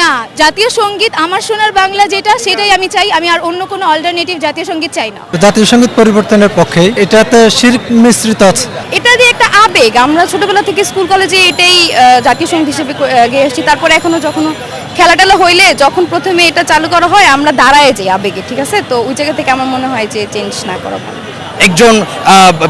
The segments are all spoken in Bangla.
না জাতীয় সংগীত আমার সোনার বাংলা যেটা সেটাই আমি চাই। আমি আর অন্য কোনো অল্টারনেটিভ জাতীয় সংগীত চাই না। জাতীয় সংগীত পরিবর্তনের পক্ষে এটাতে শির্ক মিশ্রিত আছে? এটা দিয়ে একটা আবেগ। আমরা ছোটবেলা থেকে স্কুল কলেজে এটাই জাতীয় সংগীত হিসেবে গিয়ে এসেছি। তারপরে এখনও যখন খেলা টেলা হইলে যখন প্রথমে এটা চালু করা হয় আমরা দাঁড়ায় যাই আবেগে ঠিক আছে? তো ওই জায়গা থেকে আমার মনে হয় যে চেঞ্জ না করা ভালো। একজন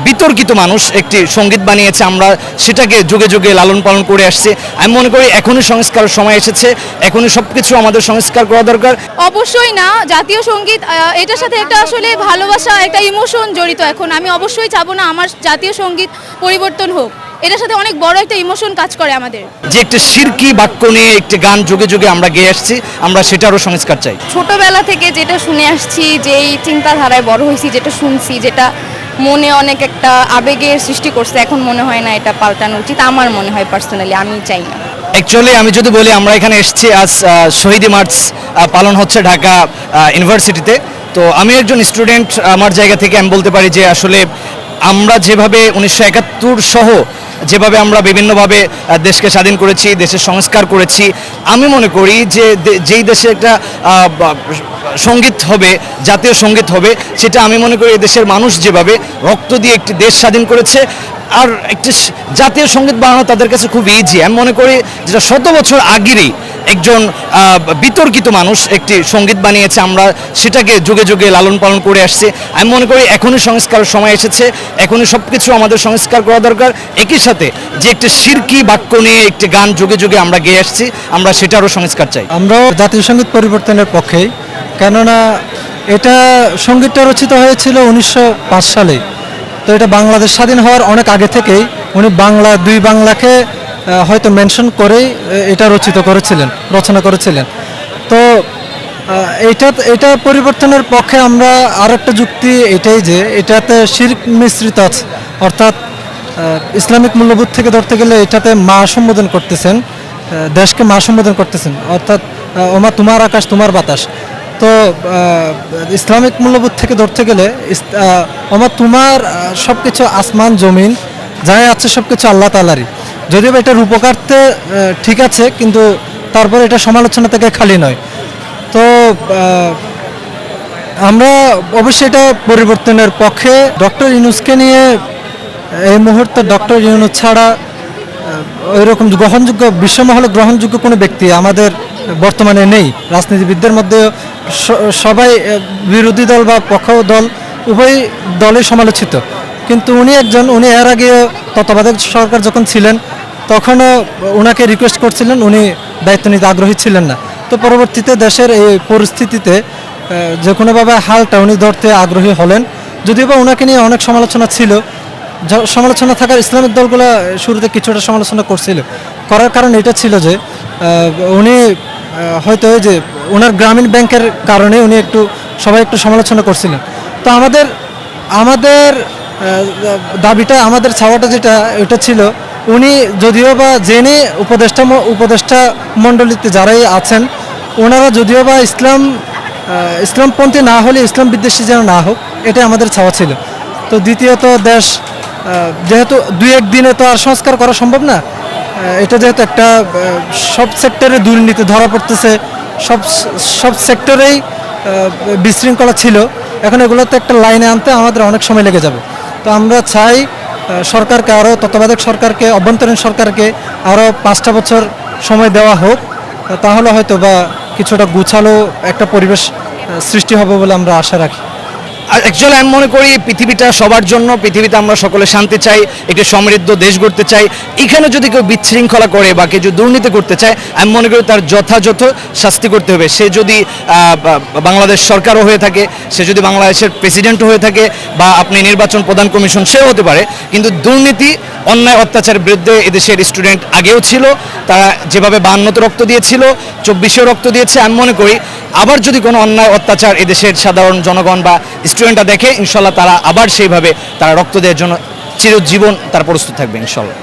বিতর্কিত মানুষ একটি সংগীত বানিয়েছে আমরা সেটাকে যুগে যুগে লালন পালন করে আসছি। আমি মনে করি এখনই সংস্কার সময় এসেছে এখনই সব কিছু আমাদের সংস্কার করা দরকার। অবশ্যই না জাতীয় সংগীত এটার সাথে একটা আসলে ভালোবাসা একটা ইমোশন জড়িত এখন। আমি অবশ্যই চাবো না আমার জাতীয় সংগীত পরিবর্তন হোক। এটার সাথে অনেক বড় একটা ইমোশন কাজ করে আমাদের। যে একটি শিরকি বাক্য নিয়ে একটি গান যুগে যুগে আমরা গেয়ে আসছি আমরা সেটারও সংস্কার চাই। ছোটবেলা থেকে যেটা শুনে আসছি যেই চিন্তাধারায় বড় হয়েছি যেটা শুনছি যেটা মনে অনেক একটা আবেগের সৃষ্টি করছে, এখন মনে হয় না এটা পাল্টানো উচিত। আমার মনে হয় পার্সোনালি আমি চাই না। অ্যাকচুয়ালি আমি যদি বলি, আমরা এখানে এসেছি আজ শহীদ মার্চ পালন হচ্ছে ঢাকা ইউনিভার্সিটিতে। তো আমি একজন স্টুডেন্ট আমার জায়গা থেকে আমি বলতে পারি যে আসলে আমরা যেভাবে উনিশশো একাত্তর সহ যেভাবে আমরা বিভিন্নভাবে দেশকে স্বাধীন করেছি, দেশের সংস্কার করেছি, আমি মনে করি যে যেই দেশে একটা সংগীত হবে, জাতীয় সংগীত হবে, সেটা আমি মনে করি দেশের মানুষ যেভাবে রক্ত দিয়ে একটি দেশ স্বাধীন করেছে, আর একটি জাতীয় সংগীত বানানো তাদের কাছে খুব ইজি আমি মনে করি যেটা শত বছর আগেরই একজন বিতর্কিত মানুষ একটি সংগীত বানিয়েছে, আমরা সেটাকে যুগে যুগে লালন পালন করে আসছে। আমি মনে করি এখনই সংস্কারের সময় এসেছে, এখনই সব কিছু আমাদের সংস্কার করা দরকার। একই সাথে যে একটি শিরকি বাক্য নিয়ে একটি গান যুগে যুগে আমরা গেয়ে আসছি, আমরা সেটারও সংস্কার চাই। আমরাও জাতীয় সংগীত পরিবর্তনের পক্ষেই কেননা এটা সঙ্গীতটা রচিত হয়েছিল উনিশশো পাঁচ সালে। তো এটা বাংলাদেশ স্বাধীন হওয়ার অনেক আগে থেকেই উনি বাংলা, দুই বাংলাকে হয়তো মেনশন করেই এটা রচিত করেছিলেন, রচনা করেছিলেন। তো এটা এটা পরিবর্তনের পক্ষে আমরা আর একটা যুক্তি এটাই যে, এটাতে শির্ক মিশ্রিত আছে। অর্থাৎ ইসলামিক মূল্যবোধ থেকে ধরতে গেলে এটাতে মা সম্বোধন করতেছেন দেশকে মা সম্বোধন করতেছেন। অর্থাৎ ওমা তোমার আকাশ, তোমার বাতাস। তো ইসলামিক মূল্যবোধ থেকে ধরতে গেলে আমার তোমার সব কিছু আসমান, জমিন, যাই আছে সব কিছু আল্লাহ তালারই যদিও বা এটা রূপকার্থে ঠিক আছে, কিন্তু তারপর এটা সমালোচনা থেকে খালি নয়। তো আমরা অবশ্যই এটা পরিবর্তনের পক্ষে ডক্টর ইউনুসকে নিয়ে, এই মুহূর্তে ডক্টর ইউনুস ছাড়া ওই রকম গ্রহণযোগ্য, বিশ্বমহলে গ্রহণযোগ্য কোনো ব্যক্তি আমাদের বর্তমানে নেই। রাজনীতিবিদদের মধ্যে সবাই বিরোধী দল বা পক্ষ দল উভয় দলই সমালোচিত। কিন্তু উনি একজন, উনি এর আগে তত্ত্বাবধায়ক সরকার যখন ছিলেন, তখনও ওনাকে রিকোয়েস্ট করছিলেন, উনি দায়িত্ব নিতে আগ্রহী ছিলেন না। তো পরবর্তীতে দেশের এই পরিস্থিতিতে যে কোনোভাবে হালটা উনি ধরতে আগ্রহী হলেন। যদিও বা ওনাকে নিয়ে অনেক সমালোচনা ছিল সমালোচনা থাকার ইসলামিক দলগুলো শুরুতে কিছুটা সমালোচনা করছিল। করার কারণ এটা ছিল যে উনি হয়তো ওই যে ওনার গ্রামীণ ব্যাংকের কারণে উনি একটু, সবাই একটু সমালোচনা করছিলেন। তো আমাদের আমাদের দাবিটা, আমাদের ছাওয়াটা যেটা এটা ছিল, উনি যদিও বা জেনে উপদেষ্টা উপদেষ্টা মণ্ডলীতে যারাই আছেন, ওনারা যদিও বা ইসলাম ইসলামপন্থী না হলে ইসলাম বিদ্বেষী যেন না হোক এটা আমাদের ছাওয়া ছিল। তো দ্বিতীয়ত দেশ যেহেতু দুই এক দিনে তো আর সংস্কার করা সম্ভব না এটা যেহেতু একটা সব সেক্টরে দুর্নীতি ধরা পড়তেছে, সব সব সেক্টরেই বিশৃঙ্খলা ছিল। এখন এগুলোতে একটা লাইনে আনতে আমাদের অনেক সময় লেগে যাবে। তো আমরা চাই সরকারকে আরও তত্ত্বাবধায়ক সরকারকে, অভ্যন্তরীণ সরকারকে আরও পাঁচটা বছর সময় দেওয়া হোক, তাহলে হয়তো বা কিছুটা গুছালো একটা পরিবেশ সৃষ্টি হবে বলে আমরা আশা রাখি। অ্যাকচুয়ালি আমি মনে করি পৃথিবীটা সবার জন্য, পৃথিবীতে আমরা সকলে শান্তি চাই, একটি সমৃদ্ধ দেশ গড়তে চাই। এখানে যদি কেউ বিশৃঙ্খলা করে বা কেউ যদি দুর্নীতি করতে চায়, আমি মনে করি তার যথাযথ শাস্তি করতে হবে। সে যদি বাংলাদেশ সরকারও হয়ে থাকে, সে যদি বাংলাদেশের প্রেসিডেন্টও হয়ে থাকে বা আপনি নির্বাচন প্রধান কমিশন সেও হতে পারে। কিন্তু দুর্নীতি, অন্যায়, অত্যাচারের বিরুদ্ধে এদেশের স্টুডেন্ট আগেও ছিল, তারা যেভাবে বান্নতে রক্ত দিয়েছিল, চব্বিশেও রক্ত দিয়েছে। আমি মনে করি আবার যদি কোনো অন্যায়, অত্যাচার এদেশের সাধারণ জনগণ বা স্টুডেন্টরা দেখে ইনশাল্লাহ তারা আবার সেইভাবে তারা রক্ত দেওয়ার জন্য চিরজীবন তারা প্রস্তুত থাকবে ইনশাল্লাহ